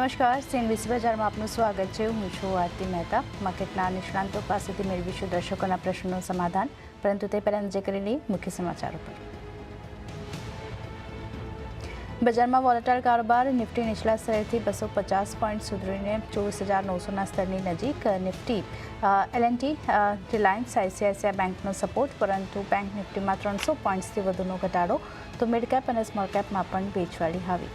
નમસ્કાર સીએનબીસી બજારમાં આપનું સ્વાગત છે. હું છું આરતી મહેતા. માર્કેટના નિષ્ણાંતો પાસેથી મેળવીશું દર્શકોના પ્રશ્નોનું સમાધાન. પરંતુ તે પહેલાં નજર કરી લઈએ મુખ્ય સમાચારો પર. બજારમાં વોલેટાઇલ કારોબાર નિફ્ટી નીચલા સ્તરેથી બસો પચાસ પોઈન્ટ સુધરીને ચોવીસ હજાર નવસોના સ્તરની નજીક નિફ્ટી એલએનટી રિલાયન્સ આઈસીઆઈસીઆઈ બેંકનો સપોર્ટ, પરંતુ બેંક નિફ્ટીમાં ત્રણસો પોઈન્ટ્સથી વધુનો ઘટાડો તો મિડ કેપ અને સ્મોલ કેપમાં પણ વેચવાળી હાવી.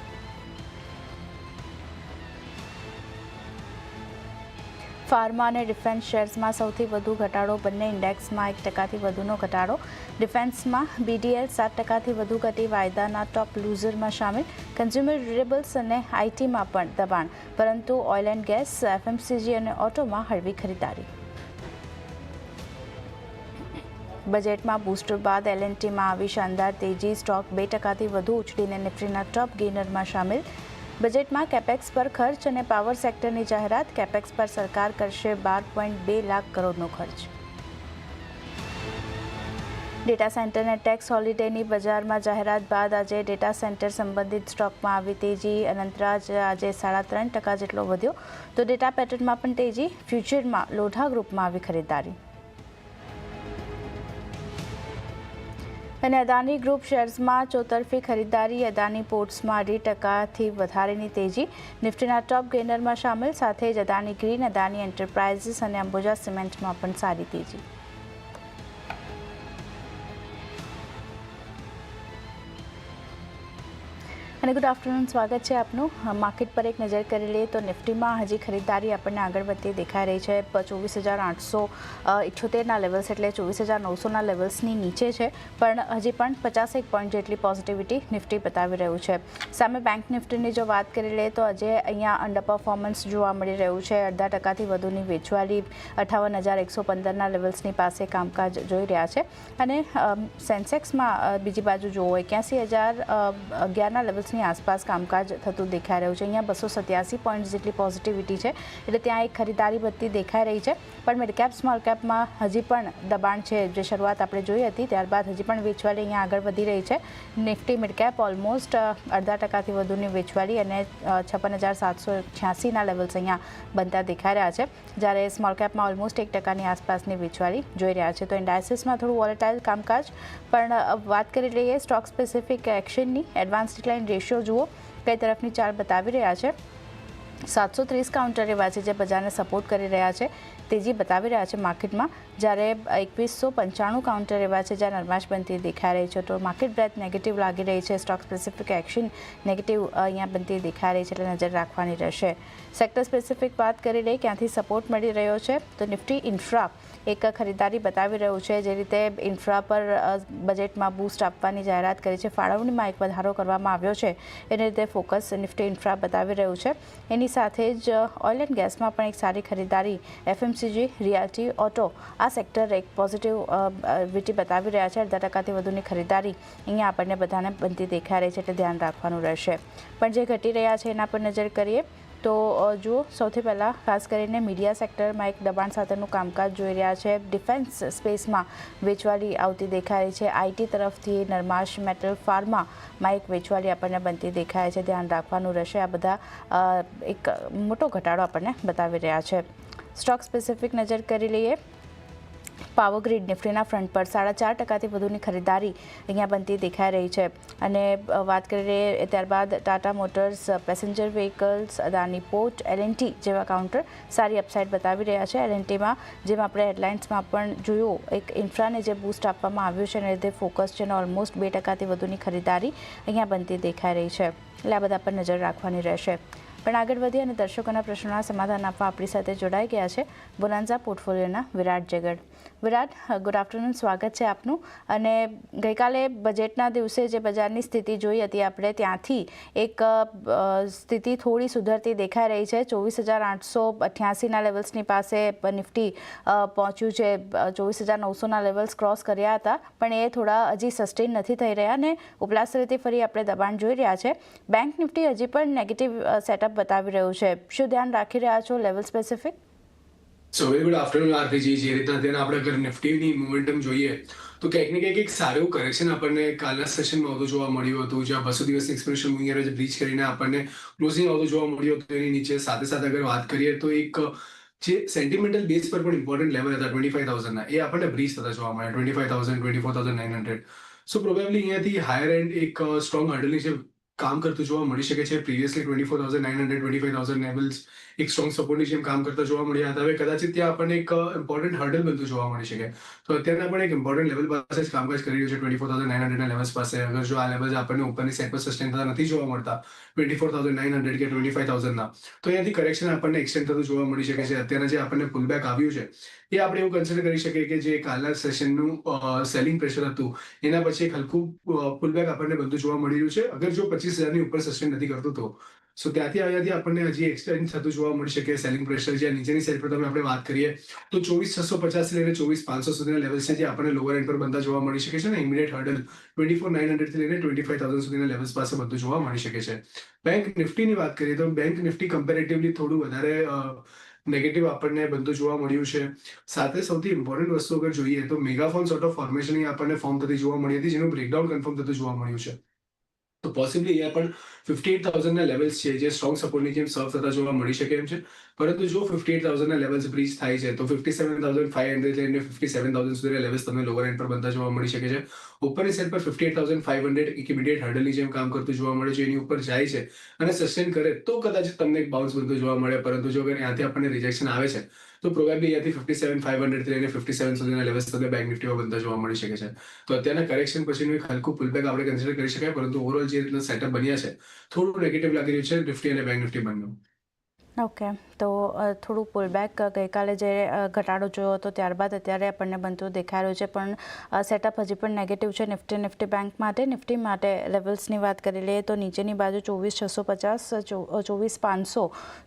ફાર્મા અને ડિફેન્સ શેર્સમાં સૌથી વધુ ઘટાડો બંને ઇન્ડેક્સમાં એક ટકાથી વધુનો ઘટાડો. ડિફેન્સમાં બીડીએલ સાત ટકાથી વધુ ઘટી વાયદાના ટોપ લૂઝરમાં સામેલ. કન્ઝ્યુમર ડ્યુરેબલ્સ અને આઈટીમાં પણ દબાણ. પરંતુ ઓઇલ એન્ડ ગેસ, એફએમસીજી અને ઓટોમાં હળવી ખરીદારી. બજેટમાં બૂસ્ટર બાદ એલએનટીમાં આવી શાનદાર તેજી, સ્ટોક બે ટકાથી વધુ ઉછળીને નિફ્ટીના ટોપ ગેનરમાં સામેલ. બજેટમાં કેપેક્સ પર ખર્ચ અને પાવર સેક્ટરની જાહેરાત, કેપેક્સ પર સરકાર કરશે બાર પોઈન્ટ બે લાખ કરોડનો ખર્ચ. ડેટા સેન્ટરને ટેક્સ હોલિડેની બજારમાં જાહેરાત બાદ આજે ડેટા સેન્ટર સંબંધિત સ્ટોકમાં આવી તેજી, અનંતરાજ આજે સાડા ત્રણ ટકા જેટલો વધ્યો. તો ડેટા પેટર્નમાં પણ તેજી, ફ્યુચરમાં લોઢા ગ્રુપમાં આવી ખરીદારી અને અદાની ગ્રુપ શેર્સમાં ચોતરફી ખરીદદારી અદાની પોર્ટ્સમાં અઢી ટકાથી વધારેની તેજી. નિફ્ટીના ટોપ ગેનરમાં સામેલ, સાથે જ અદાની ગ્રીન, અદાની એન્ટરપ્રાઇઝીસ અને અંબુજા સિમેન્ટમાં પણ સારી તેજી. અને ગુડ આફ્ટરનૂન સ્વાગત છે આપનું. માર્કેટ પર એક નજર કરી લઈએ તો નિફ્ટીમાં હજી ખરીદદારી આપણને આગળ વધતી દેખાઈ રહી છે. ચોવીસ હજાર આઠસો ઇઠ્યોતેરના લેવલ્સ એટલે ચોવીસ હજાર નવસોના લેવલ્સની નીચે છે. પણ હજી પણ પચાસેક પોઈન્ટ જેટલી પોઝિટિવિટી નિફ્ટી બતાવી રહ્યું છે. સામે બેંક નિફ્ટીની જો વાત કરી લઈએ તો આજે અહીંયા અંડર પરફોર્મન્સ જોવા મળી રહ્યું છે. અડધા ટકાથી વધુની વેચવાલી અઠાવન હજાર એકસો પંદરના લેવલ્સની પાસે કામકાજ જોઈ રહ્યા છે. અને સેન્સેક્સમાં બીજી બાજુ જુઓ એક્યાસી હજાર અગિયારના લેવલ્સ ની આસપાસ કામકાજ થતું દેખાઈ રહ્યું છે. અહીંયા બસો સત્યાસી પોઈન્ટ જેટલી પોઝિટિવિટી છે. એટલે ત્યાં એક ખરીદારી વધતી દેખાઈ રહી છે. પણ મિડકેપ સ્મોલ કેપમાં હજી પણ દબાણ છે. જે શરૂઆત આપણે જોઈ હતી, ત્યારબાદ હજી પણ વેચવાલી અહીંયા આગળ વધી રહી છે. નિફ્ટી મિડકેપ ઓલમોસ્ટ અડધા ટકાથી વધુની વેચવાલી અને છપ્પન હજાર સાતસો છ્યાસીના લેવલ્સ અહીંયા બનતા દેખાઈ રહ્યા છે. જ્યારે સ્મોલ કેપમાં ઓલમોસ્ટ એક ટકાની આસપાસની વેચવાલી જોઈ રહ્યા છે. તો ઇન્ડાયસિસમાં થોડું વોલેટાઇલ કામકાજ. પણ વાત કરી લઈએ સ્ટોક સ્પેસિફિક એક્શનની એડવાન્સ ડિક્લાઇન રેશિયો જુઓ, કઈ તરફની ચાલ બતાવી રહ્યા છે. સાતસો ત્રીસ કાઉન્ટર એવા છે જે બજારને સપોર્ટ કરી રહ્યા છે. તેજી બતાવી રહ્યા છે માર્કેટમાં. જ્યારે એકવીસો પંચાણું કાઉન્ટર એવા છે જ્યાં નરમાશ બનતી દેખાઈ રહી છે, તો માર્કેટ બ્રેથ નેગેટિવ લાગી રહી છે. સ્ટોક સ્પેસિફિક એક્શન નેગેટિવ અહીંયા બનતી દેખાઈ રહી છે એટલે નજર રાખવાની રહેશે. સેક્ટર સ્પેસિફિક વાત કરી રહી, ક્યાંથી સપોર્ટ મળી રહ્યો છે? તો નિફ્ટી ઇન્ફ્રા એક ખરીદારી બતાવી રહ્યું છે, જે રીતે ઇન્ફ્રા પર બજેટમાં બૂસ્ટ આપવાની જાહેરાત કરી છે. ફાળવણીમાં એક વધારો કરવામાં આવ્યો છે. એને રીતે ફોકસ નિફ્ટી ઇન્ફ્રા બતાવી રહ્યું છે. એની સાથે જ ઓઇલ એન્ડ ગેસમાં પણ એક સારી ખરીદારી એફએમસીજી, રિયાલ્ટી ઓટો આ સેક્ટર એક પોઝિટિવ વિટી બતાવી રહ્યા છે. અડધા ટકાથી વધુની ખરીદારી અહીંયા આપણને બધાને બનતી દેખાઈ રહી છે એટલે ધ્યાન રાખવાનું રહેશે. પણ જે ઘટી રહ્યા છે એના પર નજર કરીએ તો જુઓ, સૌથી પહેલાં ખાસ કરીને મીડિયા સેક્ટરમાં એક દબાણ સાથેનું કામકાજ જોઈ રહ્યા છે. ડિફેન્સ સ્પેસમાં વેચવાલી આવતી દેખાય છે. આઈટી તરફથી નરમાશ મેટલ ફાર્મામાં એક વેચવાલી આપણને બનતી દેખાય છે. ધ્યાન રાખવાનું રહેશે આ બધા એક મોટો ઘટાડો આપણને બતાવી રહ્યા છે. સ્ટોક સ્પેસિફિક નજર કરી લઈએ. પાવર ગ્રીડ નિફ્ટીના ફ્રન્ટ પર સાડા ચાર ટકાથી વધુની ખરીદારી અહીંયા બનતી દેખાઈ રહી છે. અને વાત કરીએ ત્યારબાદ Tata motors passenger vehicles, Adani port L N T જેવા કાઉન્ટર સારી અપસાઇડ બતાવી રહ્યા છે. એલએનટીમાં જેમ આપણે હેડલાઇન્સમાં પણ જોયું, એક ઇન્ફ્રાને જે બૂસ્ટ આપવામાં આવ્યું છે, એને લીધે ફોકસ છે અને ઓલમોસ્ટ બે ટકાથી વધુની ખરીદારી અહીંયા બનતી દેખાઈ રહી છે. એટલે આ બધા પર નજર રાખવાની રહેશે. પણ આગળ વધી અને દર્શકોના પ્રશ્નોના સમાધાન આપવા આપણી સાથે જોડાઈ ગયા છે બોનાન્ઝા પોર્ટફોલિયોના વિરાટ જગડ. વિરાટ ગુડ આફ્ટરનૂન સ્વાગત છે આપનું. અને ગઈકાલે બજેટના દિવસે જે બજારની સ્થિતિ જોઈ હતી આપણે, ત્યાંથી એક સ્થિતિ થોડી સુધરતી દેખાઈ રહી છે. ચોવીસ હજાર આઠસો અઠ્યાસીના લેવલ્સની પાસે નિફ્ટી પહોંચ્યું છે. ચોવીસ હજાર નવસોના લેવલ્સ ક્રોસ કર્યા હતા, પણ એ થોડા હજી સસ્ટેન નથી થઈ રહ્યા અને ઉપલા સ્તરેથી ફરી આપણે દબાણ જોઈ રહ્યા છે. બેંક નિફ્ટી હજી પણ નેગેટિવ સેટઅપ બતાવી રહ્યું છે. શું ધ્યાન રાખી રહ્યા છો level specific so very good afternoon RPG જે રીતના તેના આપણે અગર નિફ્ટીની મોમેન્ટમ જોઈએ, તો કંઈક ને કંઈક એક સારું એવું કરેક્શન આપણને કાલના સેશનમાં આવતું જોવા મળ્યું હતું, જ્યાં બસો દિવસ એક્સપ્રેશન મૂવિંગ એવરેજ બ્રીચ કરીને આપણને ક્લોઝિંગ આવતું જોવા મળ્યું હતું. એની નીચે સાથે સાથે અગર વાત કરીએ, તો એક, જે સેન્ટિમેન્ટલ બેઝ પર પણ ઇમ્પોર્ટન્ટ લેવલ હતા ટ્વેન્ટી ફાઈવ થાઉઝન્ડના એ આપણને બ્રીચ થતા જોવા મળ્યા twenty five thousand twenty four thousand nine hundred so probably અહીંયાથી હાયર એન્ડ એક સ્ટ્રોંગ હર્ડલની જે કામ કરતું જોવા મળી શકે છે. Previously twenty four thousand nine hundred twenty five thousand levels એક સ્ટ્રોંગ સપોર્ટની જેમ કામ કરતા જોવા મળ્યા હતા. હવે કદાચિત ત્યાં આપણને એક ઇમ્પોર્ટન્ટ હર્ડલ બનતું જોવા મળી શકે. તો અત્યારે પણ એક ઇમ્પોર્ટન્ટ લેવલ પાસે જ કામકાજ કરી રહ્યું છે. ટ્વેન્ટી ફોર થાઉઝન્ડ નાઇન હંડ્રેડના લેવલ્સ પાસે. અગર જો આ લેવલ્સ આપણને ઉપરની સેટ પર સસ્ટેન થતા નથી જોવા મળતા twenty four thousand nine hundred કે ટ્વેન્ટી ફાઈવ થાઉઝન્ડના તો અહીંયાથી કરેક્શન આપણને એક્સટેન્ડ થતું જોવા મળી શકે છે. અત્યારે જે આપણને પુલબેક આવ્યું છે, એ આપણે એવું કન્સિડર કરી શકીએ કે જે કાલના સેશનનું સેલિંગ પ્રેશર હતું, એના પછી એક હલકું પુલબેક આપણને બધું જોવા મળી રહ્યું છે. અગર જો પચીસ હજારની ઉપર સસ્ટેન નથી કરતું તો સો ત્યાંથી અહીંયાથી આપણને હજી એક્સટેન્ડ થતું જોવા મળી શકે સેલિંગ પ્રેશર જે નીચેની સાઈડ પર તમે આપણે વાત કરીએ, તો ચોવીસ છસો પચાસ લઈને ચોવીસ પાંચસો સુધીના લેવલ છે, જે આપણને લોઅર એન્ડ પર બનતા જોવા મળી શકે છે ને immediate hurdle twenty four nine હંડ્રેડથી લઈને ટ્વેન્ટી ફાઈવ થાઉઝન્ડ સુધીના લેવલ્સ પાસે બધું જોવા મળી શકે છે. બેંક નિફ્ટીની વાત કરીએ તો બેંક નિફ્ટી કમ્પેરેટિવલી થોડું વધારે નેગેટિવ આપણને બધું જોવા મળ્યું છે. સાથે સૌથી ઇમ્પોર્ટન્ટ વસ્તુ અગર જોઈએ તો મેગાફોન સોર્ટ ઓફ ફોર્મેશન આપણને ફોર્મ થતી જોવા મળી હતી, જેનું બ્રેકડાઉન કન્ફર્મ થતું જોવા મળ્યું છે. તો પોસિબલી અહીંયા પણ ફિફ્ટી એટ થાઉઝન્ડના લેવલ્સ છે, જે સ્ટ્રોંગ સપોર્ટની જેમ સર્વ થતા જોવા મળી શકે એમ છે. પરંતુ જો ફિફ્ટી એટ થાઉઝન્ડના લેવલ્સ બ્રીચ થાય છે, તો fifty seven thousand five hundred લઈને ફિફ્ટી સેવન થાઉઝન્ડ સુધીના લેવલ્સ તમને લોઅર એન્ડ પર બનતા જોવા મળી શકે છે. ઉપરની સાઈડ પર fifty eight thousand five hundred એક ઇમિડિયેટ હર્ડલની જેમ કામ કરતું જોવા મળે છે, એની ઉપર જાય છે અને સસ્ટેન કરે તો કદાચ તમને એક બાઉન્સ બનતું જોવા મળે, પરંતુ જો ત્યાંથી આપણને રિજેક્શન આવે છે તો પ્રોબેબલી અહીંયાથી ફિફ્ટી સેવન ફાઈવ હંડ્રેડ લઈને ફિફ્ટી સેવન સુધીના લેવલ તમને બેંક નિફ્ટીમાં બનતા જોવા મળી શકે છે. તો અત્યારના કરેક્શન પછીનું એક હલકું પુલબેક આપણે કન્સિડર કરી શકાય, પરંતુ ઓવરઓલ જે રીતના સેટઅપ બન્યા છે, થોડું નેગેટિવ લાગી રહ્યું છે, નિફ્ટી અને બેંક નિફ્ટી બંને ઓકે તો થોડું પુલબેક ગઈકાલે જે ઘટાડો જોયો હતો ત્યારબાદ અત્યારે આપણને બનતું દેખાઈ રહ્યું છે. પણ સેટઅપ હજી પણ નેગેટિવ છે. નિફ્ટી નિફ્ટી બેંક માટે નિફ્ટી માટે લેવલ્સની વાત કરી લઈએ તો નીચેની બાજુ ચોવીસ, છસો પચાસ ચોવીસ, પાંચસો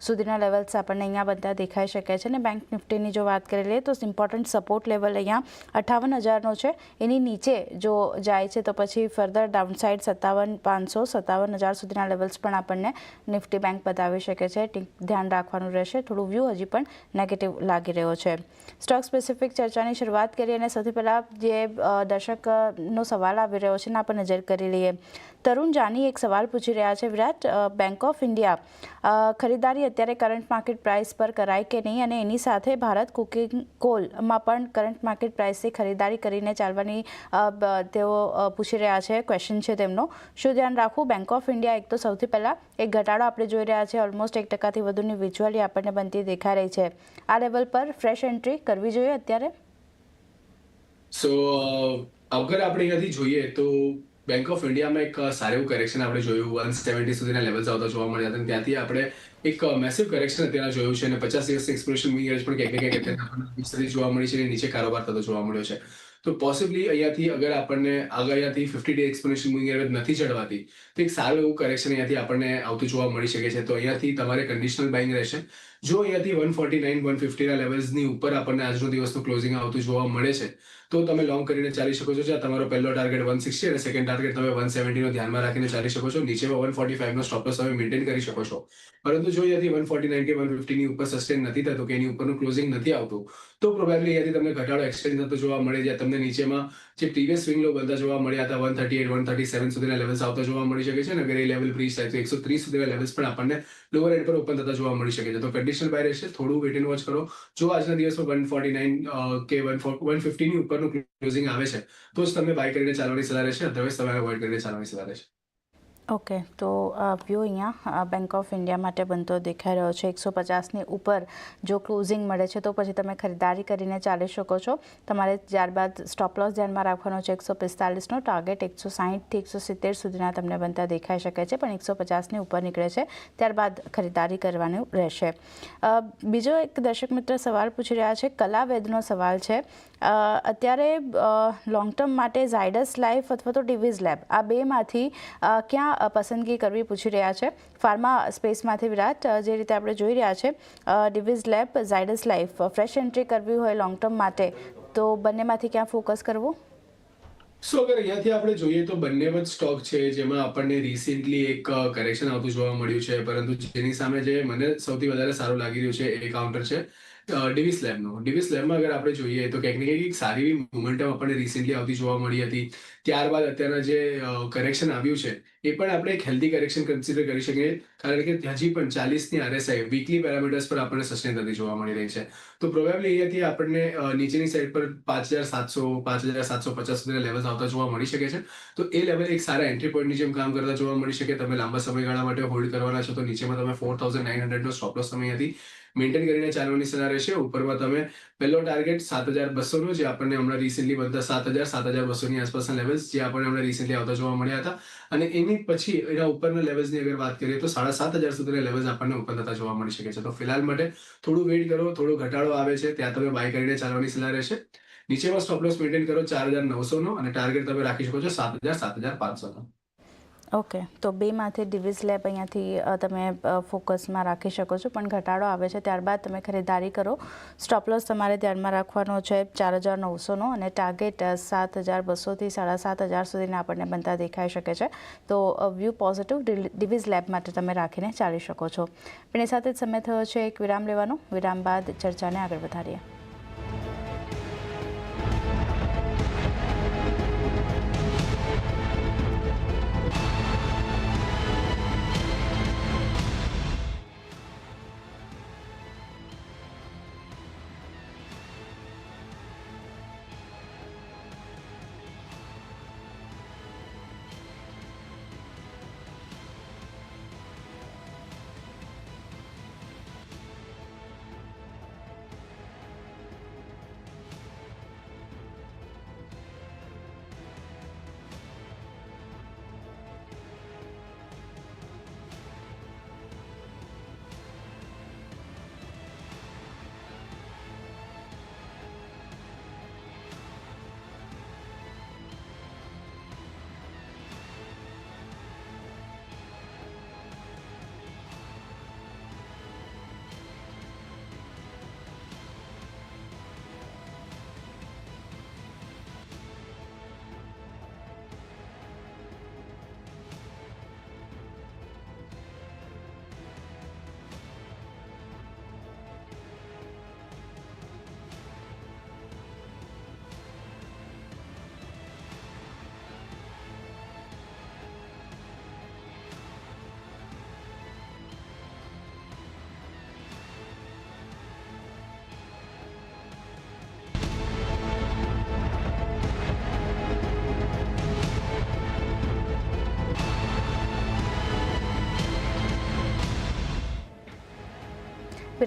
સુધીના લેવલ્સ આપણને અહીંયા બધા દેખાઈ શકે છે. અને બેંક નિફ્ટીની જો વાત કરી લઈએ તો ઇમ્પોર્ટન્ટ સપોર્ટ લેવલ અહીંયા અઠાવન હજારનો છે. એની નીચે જો જાય છે તો પછી ફર્ધર ડાઉનસાઇડ સત્તાવન, પાંચસો, સત્તાવન હજાર સુધીના લેવલ્સ પણ આપણને નિફ્ટી બેંક બતાવી શકે છે. ધ્યાન રાખવાનું રહેશે. થોડું વ્યૂ હજી પણ નેગેટિવ લાગી રહ્યો છે. સ્ટોક સ્પેસિફિક ચર્ચાની શરૂઆત કરીએ અને સૌથી પહેલાં જે દર્શકનો સવાલ આવી રહ્યો છે એના પર નજર કરી લઈએ. તરુણ જાની એક સવાલ પૂછી રહ્યા છે. વિરાટ બેંક ઓફ ઇન્ડિયા ખરીદારી અત્યારે કરંટ માર્કેટ પ્રાઇસ પર કરાય કે નહીં? અને એની સાથે ભારત કુકિંગ કોલમાં પણ કરંટ માર્કેટ પ્રાઇસથી ખરીદારી કરીને ચાલવાની તેઓ પૂછી રહ્યા છે. ક્વેશ્ચન છે તેમનો. શું ધ્યાન રાખવું? બેંક ઓફ ઇન્ડિયા એક તો સૌથી પહેલાં એક ઘટાડો આપણે જોઈ રહ્યા છે. ઓલમોસ્ટ એક ટકાથી વધુની વિઝ્યુઅલી આપણને બનતી દેખાઈ રહી છે. આ લેવલ પર ફ્રેશ એન્ટ્રી કરવી જોઈએ અત્યારે? સો અગર આપણે અહીંયાથી જોઈએ તો બેંક ઓફ ઇન્ડિયામાં એક સારું કરેક્શન આપણે જોયું. વન સેવન્ટી સુધીના લેવલ્સ આવતા જોવા મળ્યા હતા ત્યાંથી આપણે એક મેસિવ કરેક્શન અત્યારે જોયું છે અને પચાસ દિવસ એક્સપ્રેશન મીયર્સ પણ ક્યાંક ને ક્યાંક જોવા મળી છે અને નીચે કારોબાર થતો જોવા મળ્યો છે. તો પોસિબલી અહીંયાથી અગર આપણને આગળ અહીંયાથી fifty day explanation moving average નથી ચડવાતી, તો એક સારું એવું કરેક્શન અહીંયાથી આપણને આવતું જોવા મળી શકે છે. તો અહીંયાથી તમારે કન્ડિશનલ બાઇંગ રહેશે. જો અહીંયાથી વન ફોર્ટી નાઇન વન ફિફ્ટીના લેવલ્સની ઉપર આપણને આજનો દિવસનું ક્લોઝિંગ આવતું જોવા મળે છે, તો તમે લોંગ કરીને ચાલી શકો છો. જ્યાં તમારો પહેલો ટાર્ગેટ વન સિક્સટી અને સેકન્ડ ટાર્ગેટ તમે વન સેવન્ટીનો ધ્યાનમાં રાખીને ચાલી શકો છો. નીચે વન ફોર્ટી ફાઈવનો સ્ટોપ તમે મેન્ટેન કરી શકો છો. પરંતુ જો અહીંયાથી વન ફોર્ટી નાઇન કે વન ફિફ્ટીની ઉપર સસ્ટેન નથી થતો કે એની ઉપરનું ક્લોઝિંગ નથી આવતું, તો પ્રોબેબલી અહીંયાથી તમને ઘટાડો એક્સટેન્ડ થતો જોવા મળે. જ્યાં તમને નીચેમાં જે પ્રીવિયસ સ્વિંગ લો બધા જોવા મળ્યા હતા one thirty eight one thirty seven સુધીના લેવલ્સ આવતા જોવા મળી શકે છે અને અગર એ લેવલ બ્રીચ થાય તો એકસો ત્રીસ સુધીના લેવલ્સ પણ આપણને લોઅર એન્ડ પર ઓપન થતા જોવા મળી શકે છે. તો કન્ડિશનલ બાય રહેશે, થોડું વેટ એન્ડ વોચ કરો. જો આજના દિવસમાં વન ફોર્ટી નાઇન કે વન વન ફિફ્ટીની ઉપરનું ક્લોઝિંગ આવે છે, તો જ તમે બાય કરીને ચાલવાની સલાહ રહેશે. અધરવાઇઝ તમે અવોઇડ કરીને ચાલવાની સલાહ રહેશે. ઓકે, તો વ્યૂ અહીંયા બેંક ઓફ ઇન્ડિયા માટે બનતો દેખાઈ રહ્યો છે. એકસો પચાસની ઉપર જો ક્લોઝિંગ મળે છે, તો પછી તમે ખરીદારી કરીને ચાલી શકો છો. તમારે ત્યારબાદ સ્ટોપ લોસ ધ્યાનમાં રાખવાનો છે. એકસો પિસ્તાલીસનો ટાર્ગેટ એકસો સાહીઠથી એકસો સિત્તેર સુધીના તમને બનતા દેખાઈ શકે છે, પણ એકસો પચાસની ઉપર નીકળે છે. ત્યારબાદ ખરીદારી કરવાનું રહેશે. બીજો એક દર્શક મિત્ર સવાલ પૂછી રહ્યા છે. કલા વેદનો સવાલ છે. અત્યારે લોંગ ટર્મ માટે ઝાયડસ લાઈફ અથવા તો ડિવિઝ લેબ આ બેમાંથી ક્યાં પસંદગી કરવી પૂછી રહ્યા છે? ફાર્મા સ્પેસમાંથી વિરાટ જે રીતે આપણે જોઈ રહ્યા છે Divi's lab Zydus life fresh entry કરવી હોય લોંગ ટર્મ માટે, તો બંનેમાંથી ક્યાં ફોકસ કરવું? સો અગર અહીંયાથી આપણે જોઈએ તો બંને જ સ્ટોક છે, જેમાં આપણને રિસેન્ટલી એક કરેક્શન આવતું જોવા મળ્યું છે, પરંતુ જેની સામે જે મને સૌથી વધારે સારું લાગી રહ્યું છે, એ કાઉન્ટર છે. ડિવિસ લેબનું ડિવિસ લેબમાં અગર આપણે જોઈએ તો કંઈક ને કંઈક સારી એવી મોમેન્ટમ આપણને રિસેન્ટલી આવતી જોવા મળી હતી. ત્યારબાદ અત્યારના જે કરેક્શન આવ્યું છે, એ પણ આપણે એક હેલ્ધી કરેક્શન કન્સિડર કરી શકીએ. કારણ કે હજી પણ ચાલીસની આરએસઆઈ વીકલી પેરામીટર્સ પર આપણને સસ્ટેન થતી જોવા મળી રહી છે. તો પ્રોબેબલી અહીંયાથી આપણને નીચેની સાઈડ પર પાંચ હજાર સાતસો, પાંચ હજાર સાતસો પચાસ સુધીના લેવલ્સ આવતા જોવા મળી શકે છે. તો એ લેવલ એક સારા એન્ટ્રી પોઈન્ટની જેમ કામ કરતા જોવા મળી શકે. તમે લાંબા સમયગાળા માટે હોલ્ડ કરવાના છો તો નીચેમાં તમે ફોર થાઉઝન્ડ નાઇન હંડ્રેડનો સ્ટોપ સમય અહીંયાથી મેન્ટેન કરીને ચાલવાની સલાહ રહેશે. ઉપરમાં તમે પહેલો ટાર્ગેટ સાત હજાર બસોનો જે આપણને હમણાં રિસેન્ટલી બધા સાત હજાર સાત હજાર બસોની આસપાસના લેવલ્સ જે આપણને હમણાં રિસેન્ટલી આવતા જોવા મળ્યા હતા. અને એની પછી એના ઉપરના લેવલ્સની અગર વાત કરીએ તો સાડા સાત હજાર સુધીના લેવલ્સ આપણને ઉપર થતા જોવા મળી શકે છે. તો ફિલહાલ માટે થોડું વેઇટ કરો, થોડો ઘટાડો આવે છે, ત્યાં તમે બાય કરીને ચાલવાની સલાહ રહેશે. નીચેમાં સ્ટોપ લોસ મેન્ટેન કરો, ચાર હજાર નવસોનો અને ટાર્ગેટ તમે રાખી શકો છો સાત હજાર સાત હજાર પાંચસોનો. ઓકે તો બેમાંથી ડિવિઝ લેબ અહીંયાથી તમે ફોકસમાં રાખી શકો છો. પણ ઘટાડો આવે છે. ત્યારબાદ તમે ખરીદારી કરો. સ્ટોપલોસ તમારે ધ્યાનમાં રાખવાનો છે ચાર હજાર નવસોનો અને ટાર્ગેટ સાત હજાર બસોથી સાડા સાત હજાર સુધીના આપણને બનતા દેખાઈ શકે છે. તો વ્યૂ પોઝિટિવ ડિવિઝ લેબ માટે તમે રાખીને ચાલી શકો છો. પણ એ સાથે જ સમય થયો છે એક વિરામ લેવાનો. વિરામ બાદ ચર્ચાને આગળ વધારીએ.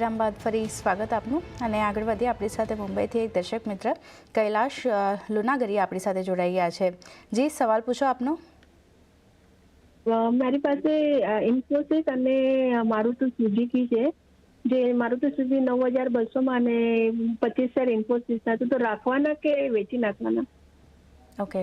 વિરામ બાદ ફરી સ્વાગત આપનું. અને આગળ વધીએ આપણી સાથે મુંબઈથી એક દર્શક મિત્ર કૈલાશ લુનાગરી આપણી સાથે જોડાઈ ગયા છે. જી સવાલ પૂછો આપનો. મારી પાસે ઇન્ફોસિસ અને મારુતિ સુઝુકી છે. જે મારુતિ સુઝુકી નવ હજાર બસોમાં અને પચીસ હજાર ઇન્ફોસિસના હતું તો રાખવાના કે વેચી નાખવાના? ઓકે.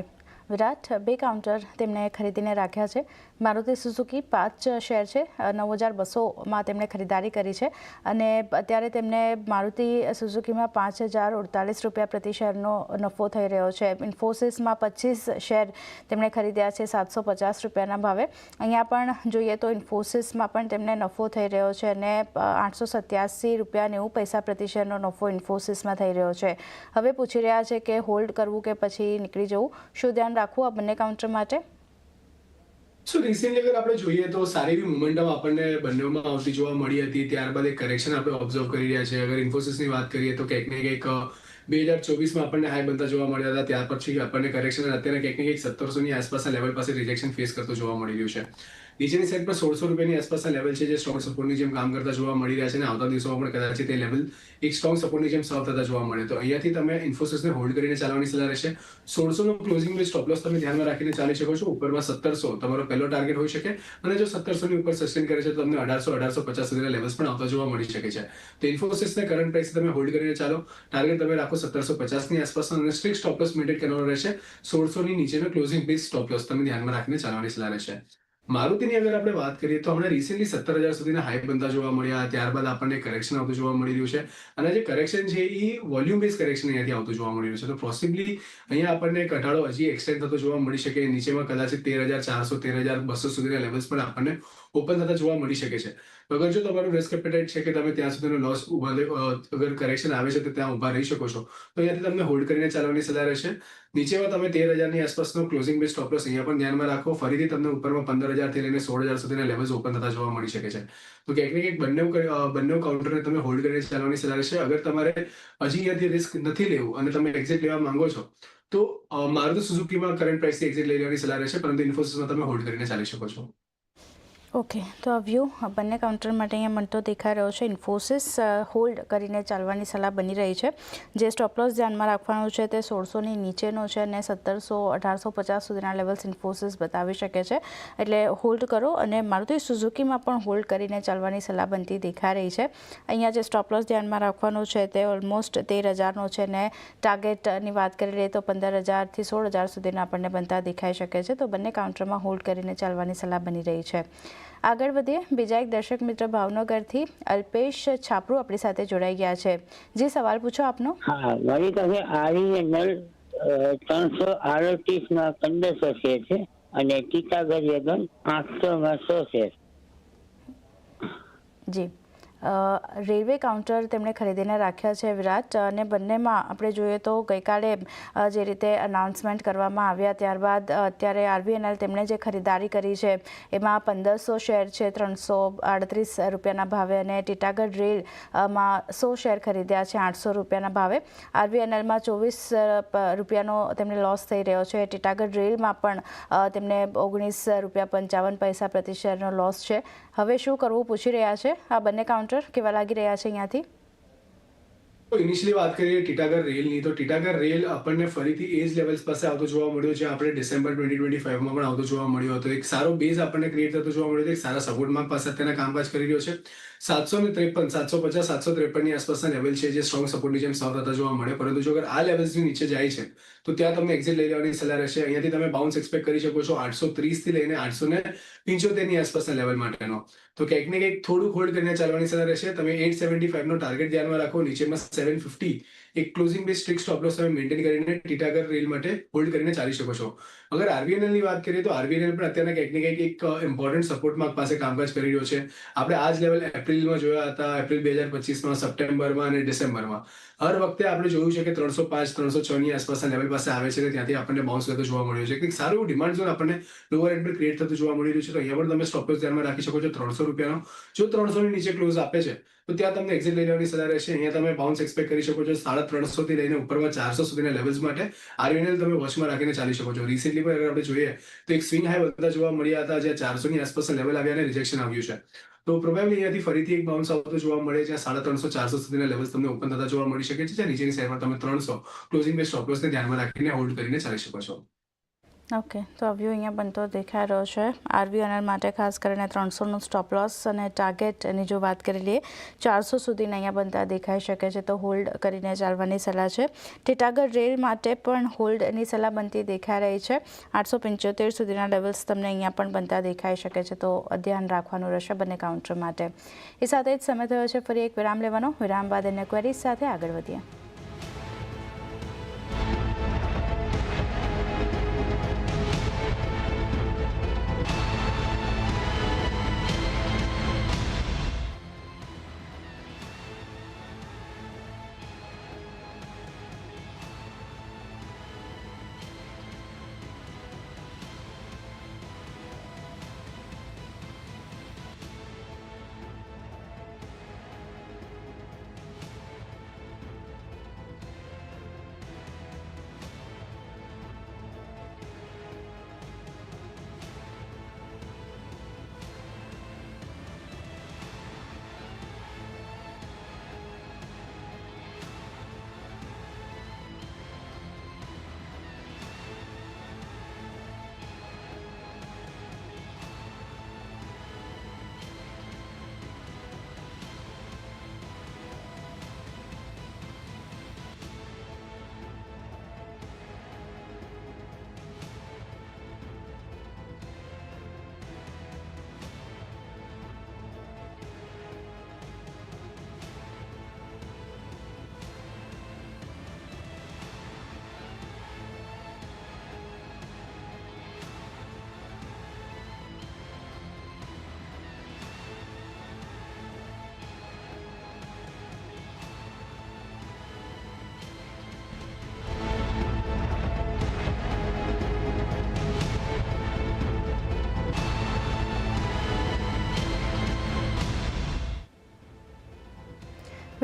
વિરાટ, બે કાઉન્ટર તેમણે ખરીદીને રાખ્યા છે. મારુતિ સુઝુકી પાંચ શેર છે. નવ હજાર બસોમાં તેમણે ખરીદારી કરી છે. અને અત્યારે તેમને મારુતિ સુઝુકીમાં પાંચ હજાર અડતાલીસ રૂપિયા પ્રતિ શેરનો નફો થઈ રહ્યો છે. ઇન્ફોસિસમાં પચીસ શેર તેમણે ખરીદ્યા છે સાતસો પચાસ રૂપિયાના ભાવે. અહીંયા પણ જોઈએ તો ઇન્ફોસિસમાં પણ તેમને નફો થઈ રહ્યો છે અને આઠસો સત્યાસી રૂપિયા નેવું પૈસા પ્રતિ શેરનો નફો ઇન્ફોસિસમાં થઈ રહ્યો છે. હવે પૂછી રહ્યા છે કે હોલ્ડ કરવું કે પછી નીકળી જવું? શું ધ્યાન રાખવું આ બંને કાઉન્ટર માટે? સો રિસેન્ટલી અગર આપણે જોઈએ તો સારી એવી મોમેન્ટમ આપણને બંનેમાં આવતી જોવા મળી હતી. ત્યારબાદ એક કરેક્શન આપણે ઓબ્ઝર્વ કરી રહ્યા છે અગર ઇન્ફોસિસની વાત કરીએ તો કંઈક ને કંઈક બે હજાર ચોવીસમાં આપણને હાઈ બનતા જોવા મળ્યા હતા. ત્યાર પછી આપણને કરેક્શન અત્યારે કંઈક ને કંઈક સત્તરસોની આસપાસના લેવલ પાસે રિજેક્શન ફેસ કરતો જોવા મળી રહ્યું છે. નીચેની સાઈડ પર સોળસો રૂપિયાની આસપાસના લેવલ છે જે સ્ટ્રોંગ સપોર્ટની જેમ કામ કરતા જોવા મળી રહ્યા છે અને આવતા દિવસોમાં પણ કદાચ તે લેવલ એક સ્ટ્રોંગ સપોર્ટની જેમ સર્વ થતા જોવા મળે. તો અહીંયાથી તમે ઇન્ફોસિસને હોલ્ડ કરીને ચાલવાની સલાહ રહેશે. સોળસોનો ક્લોઝિંગ બે સ્ટોપ લોસ તમે ધ્યાનમાં રાખીને ચાલી શકો છો. ઉપરમાં સત્તરસો તમારો પહેલો ટાર્ગેટ હોઈ શકે અને જો સત્તરસોની ઉપર સસ્ટેન કરે છે તો તમને અઢારસો અઢારસો પચાસ સુધીના લેવલ્સ પણ આવતા જોવા મળી શકે છે. તો ઇન્ફોસિસને કરંટ પ્રાઇસ તમે હોલ્ડ કરીને ચાલો. ટાર્ગેટ તમે રાખો સત્તરસો પચાસની આસપાસ અને સ્ટ્રિક્ટ સ્ટોપ લોસ મેન્ટેન કરવાનો રહેશે. સોળસોની નીચેનો ક્લોઝિંગ બેઝ સ્ટોપ લોસ તમે ધ્યાનમાં રાખીને ચાલવાની સલાહ રહેશે. મારુતિની અગર આપણે વાત કરીએ તો હમણાં રિસેન્ટલી સત્તર હજાર સુધીના હાઈ બનતા જોવા મળ્યા, ત્યારબાદ આપણને કરેક્શન આવતું જોવા મળી રહ્યું છે. અને જે કરેક્શન છે એ વોલ્યુમ બેઝ કરેક્શન અહીંયાથી આવતું જોવા મળી રહ્યું છે. તો પોસિબલી અહીંયા આપણને ઘટાડો હજી એક્સટેન્ડ થતો જોવા મળી શકે. નીચેમાં કદાચ તેર હજાર ચારસો, તેર હજાર બસો સુધીના લેવલ્સ પણ આપણને ઓપન થતા જોવા મળી શકે છે. અગર જો તમારું રિસ્ક એપેટાઇટ છે કે તમે ત્યાં સુધીનો લોસ ઊભા અગર કરેક્શન આવે છે તો ત્યાં ઊભા રહી શકો છો. તો અહીંયાથી તમને હોલ્ડ કરીને ચાલવાની સલાહ રહેશે. નીચેમાં તમે તેર હજારની આસપાસનો ક્લોઝિંગ બેસ્ટ સ્ટોપ અહીંયા પણ ધ્યાનમાં રાખો. ફરીથી તમને ઉપરમાં પંદર હજારથી લઈને સોળ હજાર સુધીના લેવલ્સ ઓપન થતા જોવા મળી શકે છે. તો ક્યાંક ને ક્યાંક બંને બંને કાઉન્ટરને તમે હોલ્ડ કરીને ચાલવાની સલાહ રહેશે. અગર તમારે હજી અહીંયાથી રિસ્ક નથી લેવું અને તમે એક્ઝિટ લેવા માંગો છો, તો મારું મારુતિ સુઝુકીમાં કરંટ પ્રાઇસથી એક્ઝિટ લઈ લેવાની સલાહ રહેશે, પરંતુ ઇન્ફોસિસમાં તમે હોલ્ડ કરીને ચાલી શકો છો. ઓકે તો આ વ્યૂ બંને કાઉન્ટર માટે અહીંયા મળતો દેખાઈ રહ્યો છે. ઇન્ફોસિસ હોલ્ડ કરીને ચાલવાની સલાહ બની રહી છે. જે સ્ટોપલોસ ધ્યાનમાં રાખવાનું છે તે સોળસોની નીચેનો છે અને સત્તરસો, અઢારસો, પચાસ સુધીના લેવલ્સ ઇન્ફોસિસ બતાવી શકે છે. એટલે હોલ્ડ કરો અને મારુતિ સુઝુકીમાં પણ હોલ્ડ કરીને ચાલવાની સલાહ બનતી દેખાઈ રહી છે. અહીંયા જે સ્ટોપલોસ ધ્યાનમાં રાખવાનું છે તે ઓલમોસ્ટ તેર હજારનો છે ને ટાર્ગેટની વાત કરી લઈએ તો પંદર હજારથી સોળ હજાર સુધીના આપણને બનતા દેખાઈ શકે છે. તો બંને કાઉન્ટરમાં હોલ્ડ કરીને ચાલવાની સલાહ બની રહી છે. આગળ વધીએ બીજા એક દર્શક મિત્ર ભાવનગરથી અલ્પેશ છાપરુ આપણી સાથે જોડાઈ ગયા છે. જે સવાલ પૂછો આપનો. હા મારી પાસે આરઈએનએલ ત્રણસો આડત્રીસમાં પંદરસો શેર છે અને ટીટાગઢ વેગન આઠસો માં સો શેર. જી. રેલવે કાઉન્ટર તેમણે ખરીદીને રાખ્યા છે વિરાટ, અને બંનેમાં આપણે જોઈએ તો ગઈકાલે જે રીતે અનાઉન્સમેન્ટ કરવામાં આવ્યા ત્યારબાદ અત્યારે આરબીએનએલ તેમણે જે ખરીદારી કરી છે, એમાં પંદરસો શેર છે, ત્રણસો આડત્રીસ રૂપિયાના ભાવે, અને ટીટાગઢ રેલમાં સો શેર ખરીદ્યા છે, આઠસો રૂપિયાના ભાવે. આરબીએનએલમાં ચોવીસ રૂપિયાનો તેમને લોસ થઈ રહ્યો છે. ટીટાગઢ રેલમાં પણ તેમને ઓગણીસ રૂપિયા પંચાવન પૈસા પ્રતિ શેરનો લોસ છે. હવે શું કરવું પૂછી રહ્યા છે? આ બંને કાઉન્ટર કેવા લાગી રહ્યા છે અહીંયાથી? તો ઇનિશિયલી વાત કરીએ ટીટાગર રેલની, તો ટીટાગર રેલ આપણને ફરીથી એ જ લેવલ્સ પાસે આવતો જોવા મળ્યો છે આપણે ડિસેમ્બર ટ્વેન્ટી ટ્વેન્ટી ફાઈવમાં પણ આવતો જોવા મળ્યો હતો. એક સારો બેઝ આપણને ક્રિએટ થતો જોવા મળ્યો છે એક સારા સપોર્ટ માર્ક પાસે અત્યારના કામકાજ કરી રહ્યો છે. સાતસો ને ત્રેપન સાતસો પચાસ સાતસો ત્રેપનની આસપાસના લેવલ છે જે સ્ટ્રોંગ સપોર્ટની જેમ સાવ થતા જોવા મળે પરંતુ જો અગર આ લેવલ્સની નીચે જાય છે. તો ત્યાં તમને એક્ઝિટ લઈ લેવાની સલાહ રહેશે અહીંયાથી તમે બાઉન્સ એક્સપેક્ટ કરી શકો છો, આઠસો ત્રીસથી લઈને આઠસો ને પંચોતેરની આસપાસના લેવલ માટેનો તો ક્યાંક ને ક્યાંક થોડું હોલ્ડ કરીને ચાલવાની સલાહ રહેશે, તમે એટ સેવન્ટી ફાઈવનો ટાર્ગેટ ધ્યાનમાં રાખો, નીચેમાં સેવન ફિફ્ટી એક ક્લોઝિંગ બે સ્ટ્રિક સ્ટોપ લોસ તમે મેન્ટેન કરીને ટીટાગર રેલ માટે હોલ્ડ કરીને ચાલી શકો છો. અગર આરબીએનએલની વાત કરીએ તો આરબીએનએલ પણ અત્યારના કંઈક ને કંઈક એક ઇમ્પોર્ટન્ટ સપોર્ટ માર્ક પાસે કામકાજ કરી રહ્યો છે. આપણે આ જ લેવલ એપ્રિલમાં જોયા હતા એપ્રિલ બે હજાર પચીસમાં સપ્ટેમ્બરમાં અને ડિસેમ્બરમાં હર વખતે આપણે જોયું છે કે ત્રણસો પાંચ, ત્રણસો છ ની આસપાસના લેવલ પાસે આવે છે ત્યાંથી આપણને બાઉન્સ થતો જોવા મળ્યો છે. કંઈક સારું ડિમાન્ડ ઝોન આપણને લોઅર એન્ડ ક્રિએટ થતું જોવા મળી રહ્યું છે. તો અહીંયા પણ તમે સ્ટોપ ધ્યાનમાં રાખી શકો છો, ત્રણસો રૂપિયાનો. જો ત્રણસો ની નીચે ક્લોઝ આપે છે, તો ત્યાં તમને એક્ઝિટ લઈ લેવાની સલાહ રહેશે. અહીંયા તમે બાઉન્સ એક્સપેક્ટ કરી શકો છો, સાડા ત્રણસો થી લઈને ઉપરમાં ચારસો સુધીના લેવલ્સ માટે. આરબીએનએલ તમે વોચમાં રાખીને ચાલી શકો છો. રિસેન્ટલી પણ આપણે જોઈએ, તો એક સ્વિંગ હાઈ વધતા જોવા મળ્યા હતા, જ્યાં ચારસો ની આસપાસ લેવલ આવ્યા અને રિજેક્શન આવ્યું છે. તો પ્રોબેબલી અહીંયાથી ફરીથી એક બાઉન્સ આવતો જોવા મળે, જ્યાં સાડા ત્રણસો, ચારસો સુધીના લેવલ્સ તમને ઓપન થતા જોવા મળી શકે છે, જ્યાં નીચેની સેરમાં તમે ત્રણસો ક્લોઝિંગ બે સ્ટોપ લોસને ધ્યાનમાં રાખીને હોલ્ડ કરીને ચાલી શકો છો. ઓકે તો આ અહીંયા બનતો દેખાઈ રહ્યો છે. આરબીએનએલ માટે ખાસ કરીને ત્રણસોનું સ્ટોપ લોસ અને ટાર્ગેટની જો વાત કરી લઈએ, ચારસો સુધીના અહીંયા બનતા દેખાઈ શકે છે. તો હોલ્ડ કરીને ચાલવાની સલાહ છે. ટીટાગઢ રેલ માટે પણ હોલ્ડની સલાહ બનતી દેખાઈ રહી છે. આઠસો પંચોતેર સુધીના લેવલ્સ તમને અહીંયા પણ બનતા દેખાઈ શકે છે. તો ધ્યાન રાખવાનું રહેશે બંને કાઉન્ટર માટે. એ સાથે જ સમય થયો છે. ફરી એક વિરામ લેવાનો. વિરામ બાદ એને ક્વેરીઝ સાથે આગળ વધીએ.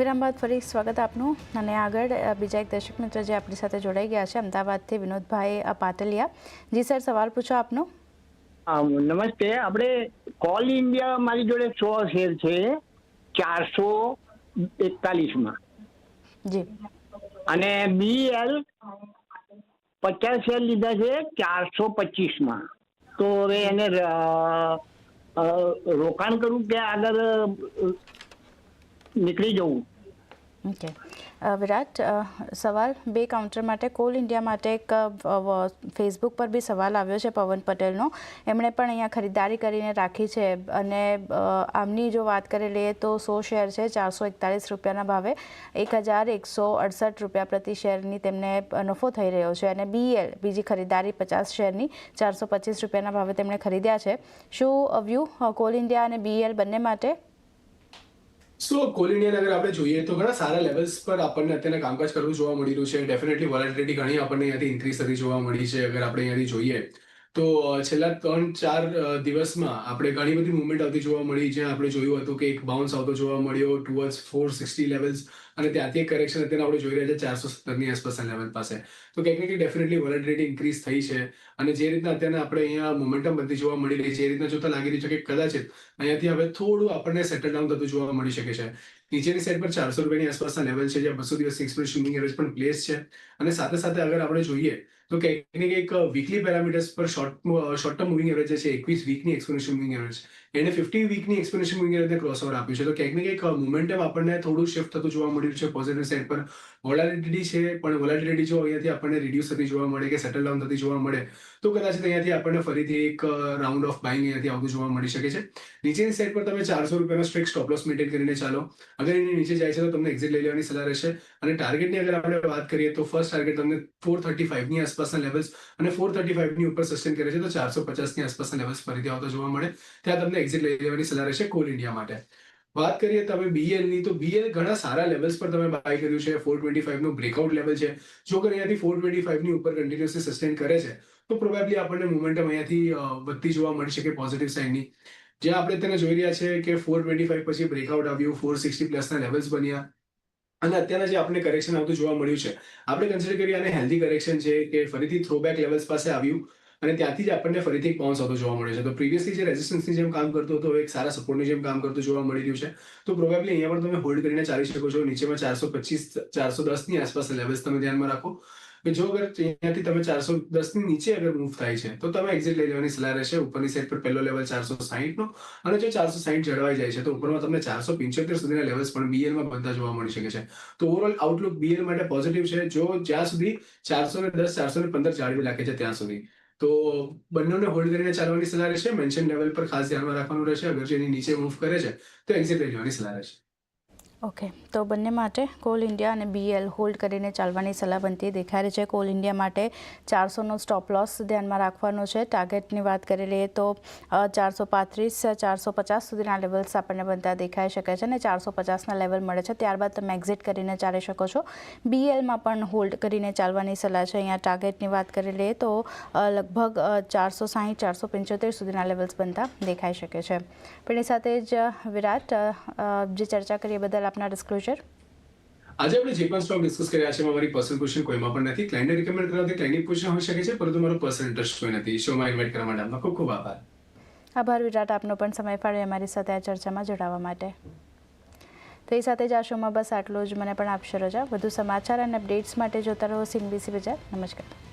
વિરામ બાદ ફરી સ્વાગત આપનું. અને આગળ બીજા એક દર્શક મિત્ર જે આપણી સાથે જોડાઈ ગયા છે અમદાવાદથી વિનોદભાઈ પાટલિયા. જી સર સવાલ પૂછો આપનો. નમસ્તે. આપણે કોલ ઇન્ડિયા મારી જોડે સો શેર છે. ચારસો એકતાલીસમાં. જી. અને બીએલ પચાસ શેર લીધા છે ચારસો પચીસમાં. તો હવે એને રોકાણ કરું કે આગળ નીકળી જવું? ઓકે વિરાટ સવાલ બે કાઉન્ટર માટે કોલ ઇન્ડિયા માટે એક ફેસબુક પર બી સવાલ આવ્યો છે પવન પટેલનો. એમણે પણ અહીંયા ખરીદારી કરીને રાખી છે અને આમની જો વાત કરી લઈએ તો સો શેર છે, ચારસો એકતાલીસ રૂપિયાના ભાવે. એક હજાર એકસો અડસઠ રૂપિયા પ્રતિ શેરની તેમને નફો થઈ રહ્યો છે અને બીએલ બીજી ખરીદારી પચાસ શેરની ચારસો પચીસ રૂપિયાના ભાવે તેમણે ખરીદ્યા છે. શું વ્યૂ કોલ ઇન્ડિયા અને બીએલ બંને માટે? સો કોલ ઇન્ડિયાને અગર આપણે જોઈએ તો ઘણા સારા લેવલ્સ પર આપણને અત્યારે કામકાજ કરવું જોવા મળી રહ્યું છે. ડેફિનેટલી વોલેટિલિટી ઘણી આપણને અહીંયાથી ઇન્ક્રીઝ થતી જોવા મળી છે. અગર આપણે અહીંયાથી જોઈએ તો છેલ્લા ત્રણ ચાર દિવસમાં આપણે ઘણી બધી મુવમેન્ટ આવતી જોવા મળી, જ્યાં આપણે જોયું હતું કે એક બાઉન્સ આવતો જોવા મળ્યો ટુવર્ડ્સ ફોર સિક્સટી લેવલ્સ અને ત્યાંથી એક કરેક્શન અત્યારે આપણે જોઈ રહ્યા છે ચારસો સત્તરની આસપાસના લેવલ પાસે. તો કંઈક ને ડેફિનેટલી વોલેટિલિટી ઇન્ક્રીઝ થઈ છે અને જે રીતના અત્યારે આપણે અહીંયા મોમેન્ટમ બધી જોવા મળી રહી છે, એ રીતના જોતા લાગી રહ્યું છે કે કદાચિત અહીંયાથી હવે થોડું આપણને સેટલ ડાઉન થતું જોવા મળી શકે છે. નીચેની સાઈડ પર ચારસો રૂપિયાની આસપાસના લેવલ છે, જ્યાં બસો દિવસ સિક્સ મૂવિંગ એવરેજ પણ પ્લેસ છે અને સાથે સાથે અગર આપણે જોઈએ તો ને કંઈક વીકલી પેરામીટર્સ પર short short term moving average છે, એકવીસ વીકની એક્સપ્રેશન મૂવિંગ એવરેજ એને ફિફ્ટી વીકની એક્સપ્રેશન મૂવિંગ રીતે ક્રોસઓવર આપ્યું છે. તો ક્યાંક ને ક્યાંક મોમેન્ટમ આપણને થોડું શિફ્ટ થતું જોવા મળ્યું છે પોઝિટિવ સાઈડ પર. વોલાટિલિટી છે, પણ વોલાટિલિટી જો અહીંયાથી આપણને રિડ્યુસ થતી જોવા મળે કે સેટલ ડાઉન થતી જોવા મળે, તો કદાચ અહીંયાથી આપણને ફરીથી એક રાઉન્ડ ઓફ બાઇંગ અહીંયાથી આવતું જોવા મળી શકે છે. નીચેની સાઈડ પર તમે ચારસો રૂપિયાનો સ્ટ્રિક સ્ટોપ લોસ મેન્ટેન કરીને ચાલો. અગર એની નીચે જાય છે તો તમને એક્ઝિટ લઈ લેવાની સલાહ રહેશે. અને ટાર્ગેટની અગર આપણે વાત કરીએ તો ફર્સ્ટ ટાર્ગેટ તમને ફોર થર્ટી ફાઈવની આસપાસના લેવલ્સ અને ફોર થર્ટી ફાઈવની ઉપર સસ્ટેન કરે છે તો ચારસો પચાસની આસપાસના લેવલ્સ ફરીથી આવતા જોવા મળે. ત્યાં તમને એક્ઝિટ લેવાની સલાહ રહેશે કોલ ઇન્ડિયા માટે. વાત કરીએ તમે બીએલની, તો બીએલ ઘણા સારા લેવલ્સ પર તમે બાય કર્યું છે. ફોર ટ્વેન્ટી ફાઈવનું બ્રેકઆઉટ લેવલ છે. જો કે અહીંયાથી ફોર ટ્વેન્ટી ફાઈવની ઉપર કન્ટિન્યુઅસલી સસ્ટેન કરે છે, તો પ્રોબેબલી આપણને મોમેન્ટમ અહીંયાથી વધતી જોવા મળી શકે પોઝિટિવ સાઇડની જે આપણે તેને જોઈ રહ્યા છે કે ફોર ટ્વેન્ટી ફાઈવ પછી બ્રેકઆઉટ આવ્યું ફોર સિક્સટી પ્લસના લેવલ્સ બન્યા. અને અત્યારના જે આપણે કરેક્શન આવતું જોવા મળ્યું છે, આપણે કન્સિડર કરીએ આને હેલ્ધી કરેક્શન છે કે ફરીથી થ્રોબેક લેવલ્સ પાસે આવ્યું. અને ત્યાંથી જ આપણને ફરીથી એક બાઉન્સ આવતો જોવા મળ્યો છે. તો પ્રીવિયસલી જે રેઝિસ્ટન્સની જેમ કામ કરતો હતો એક સારા સપોર્ટની જેમ કામ કરતો જોવા મળી રહ્યું છે. તો પ્રોબેબલી અહીંયા પણ તમે હોલ્ડ કરીને ચાલી શકો છો. નીચેમાં ચારસો પચીસ, ચારસો દસની આસપાસ લેવલ્સ તમે ધ્યાનમાં રાખો. કે જો અગર અહીંયાથી તમે ચારસો દસની નીચે અગર મૂવ થાય છે, તો તમે એક્ઝિટ લઈ લેવાની સલાહ રહેશે. ઉપરની સાઈડ પર પહેલો લેવલ ચારસો સાહીઠનો અને જો ચારસો સાહીઠ જળવાઈ જાય છે, તો ઉપરમાં તમને ચારસો પંચોતેર સુધીના લેવલ્સ પણ બીએલમાં બનતા જોવા મળી શકે છે. તો ઓવરઓલ આઉટલુક બીએલ માટે પોઝિટિવ છે. જો જ્યાં સુધી ચારસો ને દસ, ચારસો ને પંદર જાળવી રાખે છે, ત્યાં સુધી. તો બંનેને હોલ્ડ કરીને ચાલવાની સલાહ રહેશે. મેન્શન લેવલ પર ખાસ ધ્યાનમાં રાખવાનું રહેશે. અગર જેની નીચે મૂવ કરે છે, તો એક્ઝિટ લઈ જવાની સલાહ રહેશે. ઓકે તો બંને માટે કોલ ઇન્ડિયા અને બીએલ હોલ્ડ કરીને ચાલવાની સલાહ બનતી દેખાઈ રહી છે. કોલ ઇન્ડિયા માટે ચારસોનો સ્ટોપ લોસ ધ્યાનમાં રાખવાનો છે. ટાર્ગેટની વાત કરી લઈએ તો ચારસો પાંત્રીસ ચારસો પચાસ સુધીના લેવલ્સ આપણને બનતા દેખાઈ શકે છે અને ચારસો પચાસના લેવલ મળે છે. ત્યારબાદ તમે એક્ઝિટ કરીને ચાલી શકો છો. બીએલમાં પણ હોલ્ડ કરીને ચાલવાની સલાહ છે. અહીંયા ટાર્ગેટની વાત કરી લઈએ તો લગભગ ચારસો સાહીઠ, ચારસો પંચોતેર સુધીના લેવલ્સ બનતા દેખાઈ શકે છે. પણ એ સાથે જ વિરાટ જે ચર્ચા કરીએ બદલ આપના ડિસ્ક્લોઝર આજે આપણે જે પણ સ્ટોક ડિસ્કસ કર્યા છે એમાં મારી પર્સનલ ક્વેશ્ચન કોઈમાં પણ નથી. ક્લાયન્ટને રિકમેન્ડ કરાવતી ક્લાયન્ટની પોઝિશન હોઈ શકે છે પરંતુ મારો પર્સનલ ઇન્ટરેસ્ટ કોઈ નથી. શોમાં ઇન્વાઇટ કરવા માટે આપનો ખૂબ ખૂબ આભાર. આભાર વિરાટ આપનો પણ સમય ફાળવી અમારી સાથે આ ચર્ચામાં જોડાવા માટે. તો એ સાથે જ આ શોમાં બસ આટલું જ. મને પણ આપશો રજા. વધુ સમાચાર અને અપડેટ્સ માટે જોતા રહો સીનબીસી બજાર. નમસ્કાર.